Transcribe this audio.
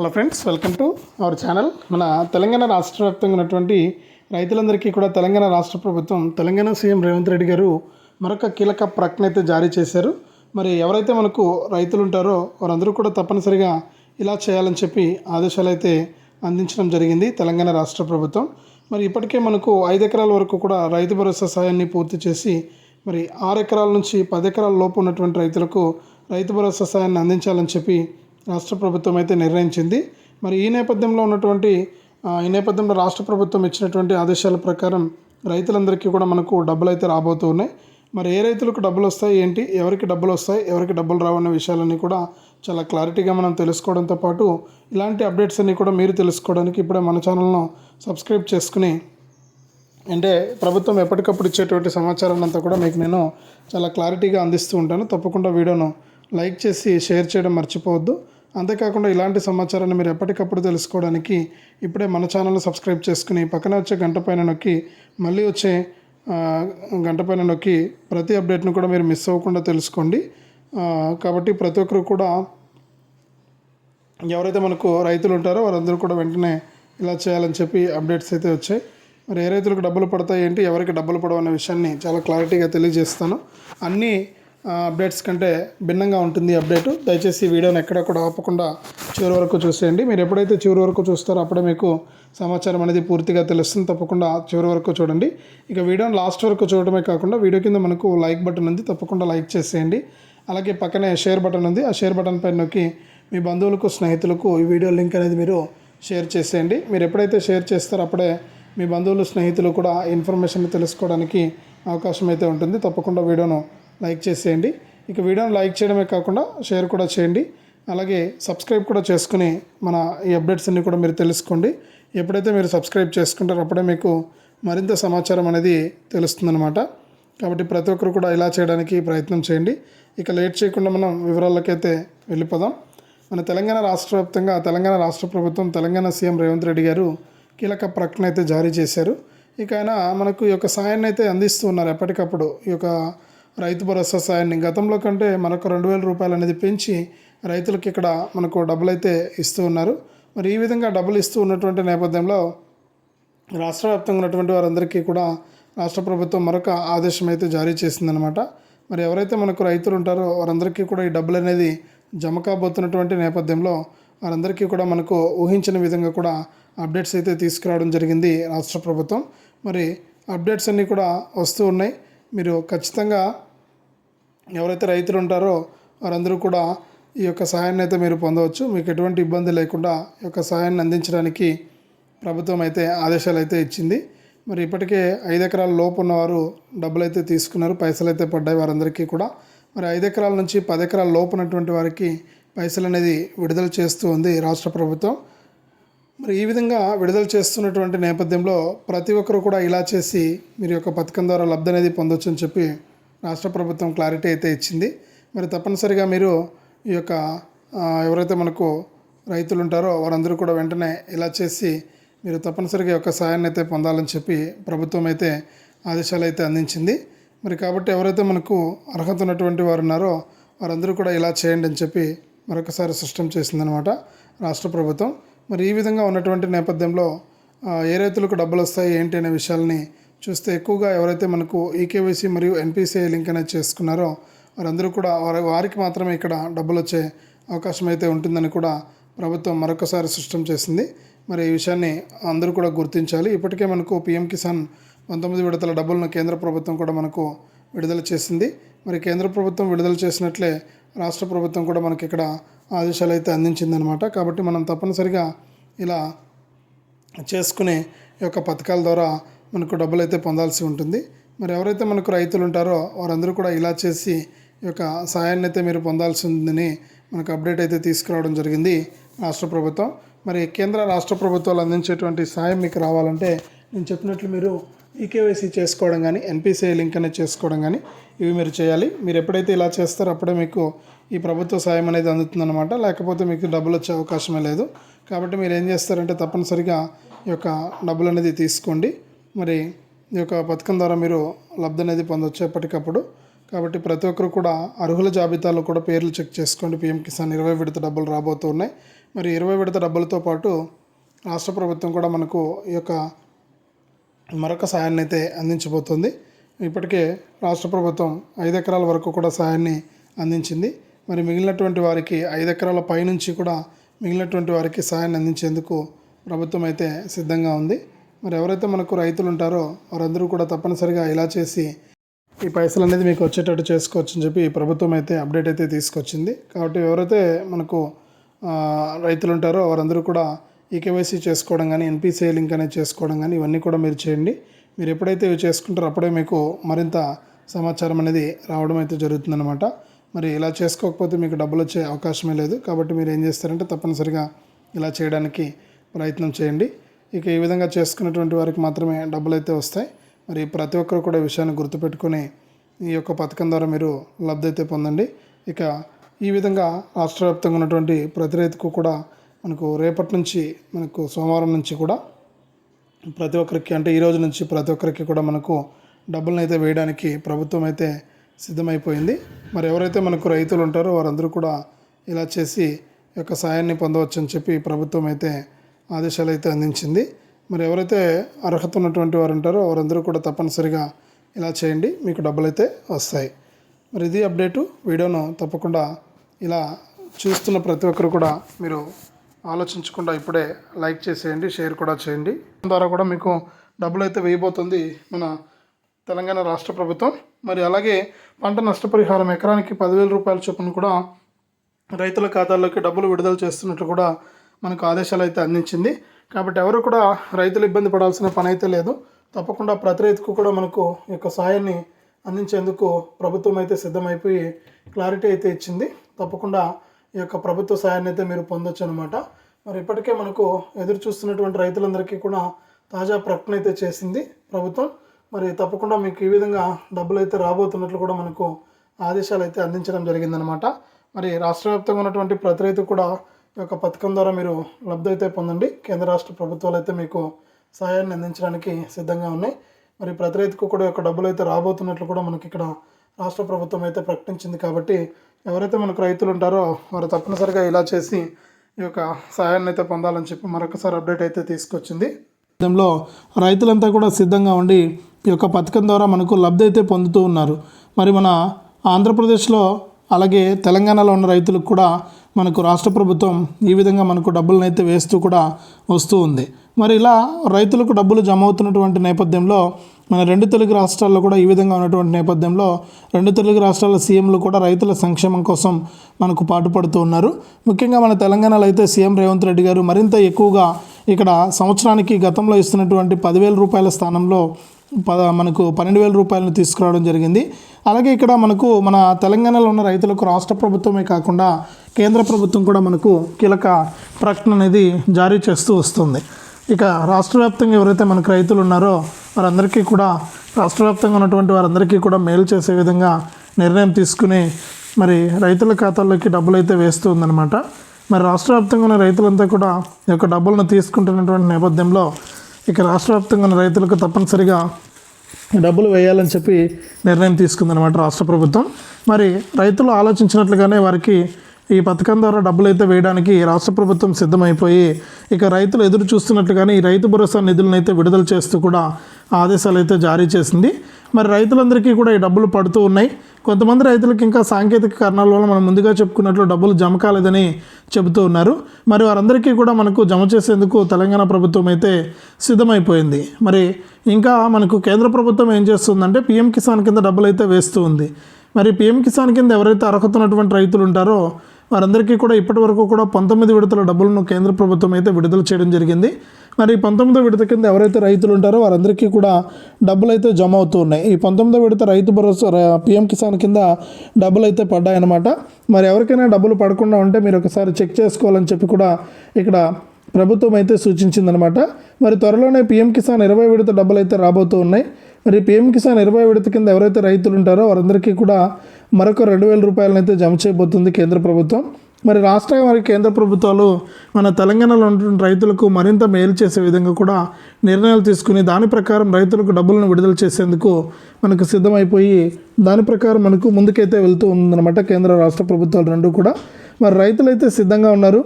Hello friends welcome to our channel మన తెలంగాణ రాష్ట్ర వ్యాప్తంగా ఉన్నటువంటి రైతులందరికీ కూడా తెలంగాణ రాష్ట్ర ప్రభుత్వం తెలంగాణ సీఎం రేవంత్ రెడ్డి గారు మరొక కీలక ప్రకటన అయితే జారీ చేశారు. మరి ఎవరైతే మనకు రైతులు ఉంటారో వారందరూ కూడా తప్పనిసరిగా ఇలా చేయాలని చెప్పి ఆదేశాలు అయితే అందించడం జరిగింది తెలంగాణ రాష్ట్ర ప్రభుత్వం. మరి ఇప్పటికే మనకు ఐదు ఎకరాల వరకు కూడా రైతు భరోసా సాయాన్ని పూర్తి చేసి మరి ఆరు ఎకరాల నుంచి పది ఎకరాల లోపు ఉన్నటువంటి రైతులకు రైతు భరోసా సాయాన్ని అందించాలని చెప్పి రాష్ట్ర ప్రభుత్వం అయితే నిర్ణయించింది. మరి ఈ నేపథ్యంలో ఉన్నటువంటి ఈ నేపథ్యంలో రాష్ట్ర ప్రభుత్వం ఇచ్చినటువంటి ఆదేశాల ప్రకారం రైతులందరికీ కూడా మనకు డబ్బులు అయితే రాబోతూ ఉన్నాయి. మరి ఏ రైతులకు డబ్బులు వస్తాయి ఏంటి ఎవరికి డబ్బులు వస్తాయి ఎవరికి డబ్బులు రావన్న విషయాలన్నీ కూడా చాలా క్లారిటీగా మనం తెలుసుకోవడంతో పాటు ఇలాంటి అప్డేట్స్ అన్నీ కూడా మీరు తెలుసుకోవడానికి ఇప్పుడే మన ఛానల్ను సబ్స్క్రైబ్ చేసుకుని అంటే ప్రభుత్వం ఎప్పటికప్పుడు ఇచ్చేటువంటి సమాచారాన్ని అంతా కూడా మీకు నేను చాలా క్లారిటీగా అందిస్తూ ఉంటాను. తప్పకుండా వీడియోను లైక్ చేసి షేర్ చేయడం మర్చిపోవద్దు. అంతేకాకుండా ఇలాంటి సమాచారాన్ని మీరు ఎప్పటికప్పుడు తెలుసుకోవడానికి ఇప్పుడే మన ఛానల్ సబ్స్క్రైబ్ చేసుకుని పక్కన వచ్చే గంట పైన నొక్కి మళ్ళీ వచ్చే గంట పైన నొక్కి ప్రతి అప్డేట్ను కూడా మీరు మిస్ అవ్వకుండా తెలుసుకోండి. కాబట్టి ప్రతి ఒక్కరు కూడా ఎవరైతే మనకు రైతులు ఉంటారో వారందరూ కూడా వెంటనే ఇలా చేయాలని చెప్పి అప్డేట్స్ అయితే వచ్చాయి. మరి ఏ రైతులకు డబ్బులు పడతాయి ఏంటి ఎవరికి డబ్బులు పడవు అనే విషయాన్ని చాలా క్లారిటీగా తెలియజేస్తాను. అన్నీ అప్డేట్స్ కంటే భిన్నంగా ఉంటుంది అప్డేటు. అప్డేట్ దయచేసి వీడియోని ఎక్కడ కూడా ఆపకుండా చివరి వరకు చూసేయండి. మీరు ఎప్పుడైతే చివరి వరకు చూస్తారో అప్పుడే మీకు సమాచారం అనేది పూర్తిగా తెలుస్తుంది. తప్పకుండా చివరి వరకు చూడండి. ఇక వీడియోని లాస్ట్ వరకు చూడడమే కాకుండా వీడియో కింద మనకు లైక్ బటన్ ఉంది. తప్పకుండా లైక్ చేసేయండి. అలాగే పక్కనే షేర్ బటన్ ఉంది. ఆ షేర్ బటన్ పైన నొక్కి మీ బంధువులకు స్నేహితులకు ఈ వీడియో లింక్ అనేది మీరు షేర్ చేసేయండి. మీరు ఎప్పుడైతే షేర్ చేస్తారో అప్పుడే మీ బంధువులు స్నేహితులు కూడా ఇన్ఫర్మేషన్ తెలుసుకోవడానికి అవకాశం అయితే ఉంటుంది. తప్పకుండా వీడియోను లైక్ చేసేయండి. ఇక వీడియోని లైక్ చేయడమే కాకుండా షేర్ కూడా చేయండి. అలాగే సబ్స్క్రైబ్ కూడా చేసుకుని మన ఈ అప్డేట్స్ అన్నీ కూడా మీరు తెలుసుకోండి. ఎప్పుడైతే మీరు సబ్స్క్రైబ్ చేసుకుంటారో అప్పుడే మీకు మరింత సమాచారం అనేది తెలుస్తుందన్నమాట. కాబట్టి ప్రతి ఒక్కరు కూడా ఇలా చేయడానికి ప్రయత్నం చేయండి. ఇక లేట్ చేయకుండా మనం వివరాలకైతే వెళ్ళిపోదాం. మన తెలంగాణ రాష్ట్ర వ్యాప్తంగా తెలంగాణ రాష్ట్ర ప్రభుత్వం తెలంగాణ సీఎం రేవంత్ రెడ్డి గారు కీలక ప్రకటన అయితే జారీ చేశారు. ఇక ఆయన మనకు ఈ యొక్క సాయాన్ని అయితే అందిస్తూ ఉన్నారు ఎప్పటికప్పుడు. ఈ యొక్క రైతు భరోసా సాయాన్ని గతంలో కంటే మనకు రెండు వేల రూపాయలు అనేది పెంచి రైతులకు ఇక్కడ మనకు డబ్బులు అయితే ఇస్తూ ఉన్నారు. మరి ఈ విధంగా డబ్బులు ఇస్తూ ఉన్నటువంటి నేపథ్యంలో రాష్ట్ర వ్యాప్తంగా ఉన్నటువంటి వారందరికీ కూడా రాష్ట్ర ప్రభుత్వం మరొక ఆదేశం అయితే జారీ చేసిందనమాట మరి ఎవరైతే మనకు రైతులు ఉంటారో వారందరికీ కూడా ఈ డబ్బులు అనేది జమ కాబోతున్నటువంటి నేపథ్యంలో వారందరికీ కూడా మనకు ఊహించిన విధంగా కూడా అప్డేట్స్ అయితే తీసుకురావడం జరిగింది రాష్ట్ర ప్రభుత్వం. మరి అప్డేట్స్ అన్నీ కూడా వస్తూ ఉన్నాయి. మీరు ఖచ్చితంగా ఎవరైతే రైతులు ఉంటారో వారందరూ కూడా ఈ యొక్క సహాయాన్ని అయితే మీరు పొందవచ్చు. మీకు ఎటువంటి ఇబ్బంది లేకుండా ఈ యొక్క సహాయాన్ని అందించడానికి ప్రభుత్వం అయితే ఆదేశాలు అయితే ఇచ్చింది. మరి ఇప్పటికే ఐదు ఎకరాల లోపు ఉన్నవారు డబ్బులు అయితే తీసుకున్నారు. పైసలు అయితే పడ్డాయి వారందరికీ కూడా. మరి ఐదు ఎకరాల నుంచి పది ఎకరాల లోపు ఉన్నటువంటి వారికి పైసలు అనేది విడుదల చేస్తూ ఉంది రాష్ట్ర ప్రభుత్వం. మరి ఈ విధంగా విడుదల చేస్తున్నటువంటి నేపథ్యంలో ప్రతి ఒక్కరు కూడా ఇలా చేసి మీరు యొక్క పథకం ద్వారా లబ్ధి అనేది పొందొచ్చు అని చెప్పి రాష్ట్ర ప్రభుత్వం క్లారిటీ అయితే ఇచ్చింది. మరి తప్పనిసరిగా మీరు ఈ యొక్క ఎవరైతే మనకు రైతులు ఉంటారో వారందరూ కూడా వెంటనే ఇలా చేసి మీరు తప్పనిసరిగా యొక్క సహాయాన్ని అయితే పొందాలని చెప్పి ప్రభుత్వం అయితే ఆదేశాలు అయితే అందించింది. మరి కాబట్టి ఎవరైతే మనకు అర్హత ఉన్నటువంటి వారు ఉన్నారో వారందరూ కూడా ఇలా చేయండి అని చెప్పి మరొకసారి స్పష్టం చేసిందనమాట రాష్ట్ర ప్రభుత్వం. మరి ఈ విధంగా ఉన్నటువంటి నేపథ్యంలో ఏ రైతులకు డబ్బులు వస్తాయి ఏంటి అనే విషయాల్ని చూస్తే ఎక్కువగా ఎవరైతే మనకు ఈకేవైసీ మరియు ఎన్పిసిఐ లింక్ అనేది చేసుకున్నారో వారందరూ కూడా వారి వారికి మాత్రమే ఇక్కడ డబ్బులు వచ్చే అవకాశం అయితే ఉంటుందని కూడా ప్రభుత్వం మరొకసారి స్పష్టం చేసింది. మరి ఈ విషయాన్ని అందరూ కూడా గుర్తించాలి. ఇప్పటికే మనకు పిఎం కిసాన్ పంతొమ్మిది విడతల డబ్బులను కేంద్ర ప్రభుత్వం కూడా మనకు విడుదల చేసింది. మరి కేంద్ర ప్రభుత్వం విడుదల చేసినట్లే రాష్ట్ర ప్రభుత్వం కూడా మనకి ఇక్కడ ఆదేశాలు అయితే అందించిందనమాట కాబట్టి మనం తప్పనిసరిగా ఇలా చేసుకునే ఈ యొక్క పథకాల ద్వారా మనకు డబ్బులు అయితే పొందాల్సి ఉంటుంది. మరి ఎవరైతే మనకు రైతులు ఉంటారో వారందరూ కూడా ఇలా చేసి ఈ యొక్క సాయాన్ని అయితే మీరు పొందాల్సి ఉందని మనకు అప్డేట్ అయితే తీసుకురావడం జరిగింది రాష్ట్ర ప్రభుత్వం. మరి కేంద్ర రాష్ట్ర ప్రభుత్వాలు అందించేటువంటి సాయం మీకు రావాలంటే నేను చెప్పినట్లు మీరు ఈకేవైసీ చేసుకోవడం కానీ ఎన్పిసిఐ లింక్ అనేది చేసుకోవడం కానీ ఇవి మీరు చేయాలి. మీరు ఎప్పుడైతే ఇలా చేస్తారో అప్పుడే మీకు ఈ ప్రభుత్వ సాయం అనేది అందుతుందన్నమాట. లేకపోతే మీకు డబ్బులు వచ్చే అవకాశమే లేదు. కాబట్టి మీరు ఏం చేస్తారంటే తప్పనిసరిగా ఈ యొక్క డబ్బులు అనేది తీసుకోండి. మరి ఈ యొక్క పథకం ద్వారా మీరు లబ్ధి అనేది పొందొచ్చు ఎప్పటికప్పుడు కాబట్టి ప్రతి ఒక్కరు కూడా అర్హుల జాబితాలో కూడా పేర్లు చెక్ చేసుకోండి. పిఎం కిసాన్ ఇరవై విడత డబ్బులు రాబోతున్నాయి. మరి ఇరవై విడత డబ్బులతో పాటు రాష్ట్ర ప్రభుత్వం కూడా మనకు ఈ యొక్క మరొక సాయాన్ని అయితే అందించబోతోంది. ఇప్పటికే రాష్ట్ర ప్రభుత్వం ఐదు ఎకరాల వరకు కూడా సాయాన్ని అందించింది. మరి మిగిలినటువంటి వారికి ఐదు ఎకరాల పైనుంచి కూడా మిగిలినటువంటి వారికి సాయాన్ని అందించేందుకు ప్రభుత్వం అయితే సిద్ధంగా ఉంది. మరి ఎవరైతే మనకు రైతులు ఉంటారో వారందరూ కూడా తప్పనిసరిగా ఇలా చేసి ఈ పైసలు అనేది మీకు వచ్చేటట్టు చేసుకోవచ్చు అని చెప్పి ప్రభుత్వం అయితే అప్డేట్ అయితే తీసుకొచ్చింది. కాబట్టి ఎవరైతే మనకు రైతులు ఉంటారో వారందరూ కూడా ఈ కేవైసీ చేసుకోవడం కానీ ఎన్పిసిఐ లింక్ అనేది చేసుకోవడం కానీ ఇవన్నీ కూడా మీరు చేయండి. మీరు ఎప్పుడైతే ఇవి చేసుకుంటారో అప్పుడే మీకు మరింత సమాచారం అనేది రావడం అయితే జరుగుతుందన్నమాట. మరి ఇలా చేసుకోకపోతే మీకు డబ్బులు వచ్చే అవకాశమే లేదు. కాబట్టి మీరు ఏం చేస్తారంటే తప్పనిసరిగా ఇలా చేయడానికి ప్రయత్నం చేయండి. ఇక ఈ విధంగా చేసుకున్నటువంటి వారికి మాత్రమే డబ్బులు అయితే వస్తాయి. మరి ప్రతి ఒక్కరు కూడా విషయాన్ని గుర్తుపెట్టుకొని ఈ యొక్క పథకం ద్వారా మీరు లబ్ధి అయితే పొందండి. ఇక ఈ విధంగా రాష్ట్ర వ్యాప్తంగా ఉన్నటువంటి ప్రతి రైతుకు కూడా మనకు రేపటి నుంచి మనకు సోమవారం నుంచి కూడా ప్రతి ఒక్కరికి అంటే ఈ రోజు నుంచి ప్రతి ఒక్కరికి కూడా మనకు డబ్బులను అయితే వేయడానికి ప్రభుత్వం అయితే సిద్ధమైపోయింది. మరి ఎవరైతే మనకు రైతులు ఉంటారో వారందరూ కూడా ఇలా చేసి యొక్క సాయాన్ని పొందవచ్చు అని చెప్పి ప్రభుత్వం అయితే ఆదేశాలు అయితే అందించింది. మరి ఎవరైతే అర్హత ఉన్నటువంటి వారు ఉంటారో వారందరూ కూడా తప్పనిసరిగా ఇలా చేయండి మీకు డబ్బులు అయితే వస్తాయి. మరి ఇది అప్డేటు. వీడియోను తప్పకుండా ఇలా చూస్తున్న ప్రతి ఒక్కరు కూడా మీరు ఆలోచించకుండా ఇప్పుడే లైక్ చేసేయండి షేర్ కూడా చేయండి. ద్వారా కూడా మీకు డబ్బులు అయితే వేయబోతుంది మన తెలంగాణ రాష్ట్ర ప్రభుత్వం. మరి అలాగే పంట నష్టపరిహారం ఎకరానికి పదివేల రూపాయల చొప్పున కూడా రైతుల ఖాతాల్లోకి డబ్బులు విడుదల చేస్తున్నట్లు కూడా మనకు ఆదేశాలు అయితే అందించింది. కాబట్టి ఎవరు కూడా రైతులు ఇబ్బంది పడాల్సిన పని అయితే లేదు. తప్పకుండా ప్రతి రైతుకు కూడా మనకు యొక్క సాయాన్ని అందించేందుకు ప్రభుత్వం అయితే సిద్ధమైపోయి క్లారిటీ అయితే ఇచ్చింది. తప్పకుండా ఈ యొక్క ప్రభుత్వ సాయాన్ని అయితే మీరు పొందొచ్చు అనమాట మరి ఇప్పటికే మనకు ఎదురు చూస్తున్నటువంటి రైతులందరికీ కూడా తాజా ప్రకటన అయితే చేసింది ప్రభుత్వం. మరి తప్పకుండా మీకు ఈ విధంగా డబ్బులు అయితే రాబోతున్నట్లు కూడా మనకు ఆదేశాలు అయితే అందించడం జరిగిందనమాట. మరి రాష్ట్ర వ్యాప్తంగా ఉన్నటువంటి ప్రతి రైతు కూడా ఈ యొక్క పథకం ద్వారా మీరు లబ్ధి అయితే పొందండి. కేంద్ర రాష్ట్ర ప్రభుత్వాలు అయితే మీకు సహాయాన్ని అందించడానికి సిద్ధంగా ఉన్నాయి. మరి ప్రతి రైతుకు కూడా ఈ యొక్క డబ్బులు అయితే రాబోతున్నట్లు కూడా మనకి ఇక్కడ రాష్ట్ర ప్రభుత్వం అయితే ప్రకటించింది కాబట్టి ఎవరైతే మనకు రైతులు ఉంటారో వారు తప్పనిసరిగా ఇలా చేసి ఈ యొక్క సహాయాన్ని అయితే పొందాలని చెప్పి మరొకసారి అప్డేట్ అయితే తీసుకొచ్చింది. లో రైతులంతా కూడా సిద్ధంగా ఉండి ఈ యొక్క పథకం ద్వారా మనకు లబ్ధి అయితే పొందుతూ ఉన్నారు. మరి మన ఆంధ్రప్రదేశ్లో అలాగే తెలంగాణలో ఉన్న రైతులకు కూడా మనకు రాష్ట్ర ప్రభుత్వం ఈ విధంగా మనకు డబ్బులను అయితే వేస్తూ కూడా వస్తూ ఉంది. మరి ఇలా రైతులకు డబ్బులు జమ అవుతున్నటువంటి నేపథ్యంలో మన రెండు తెలుగు రాష్ట్రాల్లో కూడా ఈ విధంగా ఉన్నటువంటి నేపథ్యంలో రెండు తెలుగు రాష్ట్రాల సీఎంలు కూడా రైతుల సంక్షేమం కోసం మనకు పాటుపడుతూ ఉన్నారు. ముఖ్యంగా మన తెలంగాణలో అయితే సీఎం రేవంత్ రెడ్డి గారు మరింత ఎక్కువగా ఇక్కడ సంవత్సరానికి గతంలో ఇస్తున్నటువంటి పదివేల రూపాయల స్థానంలో పద మనకు పన్నెండు వేల రూపాయలను తీసుకురావడం జరిగింది. అలాగే ఇక్కడ మనకు మన తెలంగాణలో ఉన్న రైతులకు రాష్ట్ర ప్రభుత్వమే కాకుండా కేంద్ర ప్రభుత్వం కూడా మనకు కీలక ప్రకటన అనేది జారీ చేస్తూ వస్తుంది. ఇక రాష్ట్ర వ్యాప్తంగా ఎవరైతే మనకు రైతులు ఉన్నారో వారందరికీ కూడా రాష్ట్ర వ్యాప్తంగా ఉన్నటువంటి వారందరికీ కూడా మేలు చేసే విధంగా నిర్ణయం తీసుకుని మరి రైతుల ఖాతాల్లోకి డబ్బులు అయితే వేస్తూ ఉందన్నమాట. మరి రాష్ట్ర వ్యాప్తంగా ఉన్న రైతులంతా కూడా ఈ యొక్క డబ్బులను తీసుకుంటున్నటువంటి నేపథ్యంలో ఇక రాష్ట్ర వ్యాప్తంగా ఉన్న రైతులకు తప్పనిసరిగా డబ్బులు వేయాలని చెప్పి నిర్ణయం తీసుకుందనమాట రాష్ట్ర ప్రభుత్వం. మరి రైతులు ఆలోచించినట్లుగానే వారికి ఈ పథకం ద్వారా డబ్బులు అయితే వేయడానికి రాష్ట్ర ప్రభుత్వం సిద్ధమైపోయి ఇక రైతులు ఎదురు చూస్తున్నట్టుగానే ఈ రైతు భరోసా నిధులను అయితే విడుదల చేస్తూ కూడా ఆదేశాలు అయితే జారీ చేసింది. మరి రైతులందరికీ కూడా ఈ డబ్బులు పడుతూ ఉన్నాయి. కొంతమంది రైతులకు ఇంకా సాంకేతిక కారణాల వల్ల మనం ముందుగా చెప్పుకున్నట్లు డబ్బులు జమ కాలేదని చెబుతూ ఉన్నారు. మరి వారందరికీ కూడా మనకు జమ చేసేందుకు తెలంగాణ ప్రభుత్వం అయితే సిద్ధమైపోయింది. మరి ఇంకా మనకు కేంద్ర ప్రభుత్వం ఏం చేస్తుందంటే పీఎం కిసాన్ కింద డబ్బులు అయితే వేస్తూ ఉంది. మరి పీఎం కిసాన్ కింద ఎవరైతే అర్హత ఉన్నటువంటి రైతులు ఉంటారో వారందరికీ కూడా ఇప్పటి వరకు కూడా పంతొమ్మిది విడతల డబ్బులను కేంద్ర ప్రభుత్వం అయితే విడుదల చేయడం జరిగింది. మరి ఈ పంతొమ్మిదో విడత కింద ఎవరైతే రైతులు ఉంటారో వారందరికీ కూడా డబ్బులు అయితే జమ అవుతూ ఉన్నాయి. ఈ పంతొమ్మిదో విడత రైతు భరోసా పిఎం కిసాన్ కింద డబ్బులు అయితే పడ్డాయన్నమాట. మరి ఎవరికైనా డబ్బులు పడకుండా ఉంటే మీరు ఒకసారి చెక్ చేసుకోవాలని చెప్పి కూడా ఇక్కడ ప్రభుత్వం అయితే సూచించిందనమాట మరి త్వరలోనే పీఎం కిసాన్ ఇరవై విడత డబ్బులు అయితే రాబోతూ ఉన్నాయి. మరి పీఎం కిసాన్ ఇరవై విడత కింద ఎవరైతే రైతులు ఉంటారో వారందరికీ కూడా మరొక రెండు వేల రూపాయలను అయితే జమ చేయబోతుంది కేంద్ర ప్రభుత్వం. మరి రాష్ట్ర మరియు కేంద్ర ప్రభుత్వాలు మన తెలంగాణలో ఉన్నటువంటి రైతులకు మరింత మేలు చేసే విధంగా కూడా నిర్ణయాలు తీసుకుని దాని ప్రకారం రైతులకు డబ్బులను విడుదల చేసేందుకు మనకు సిద్ధమైపోయి దాని ప్రకారం మనకు ముందుకైతే వెళ్తూ ఉందన్నమాట కేంద్ర రాష్ట్ర ప్రభుత్వాలు రెండు కూడా. మరి రైతులైతే సిద్ధంగా ఉన్నారు.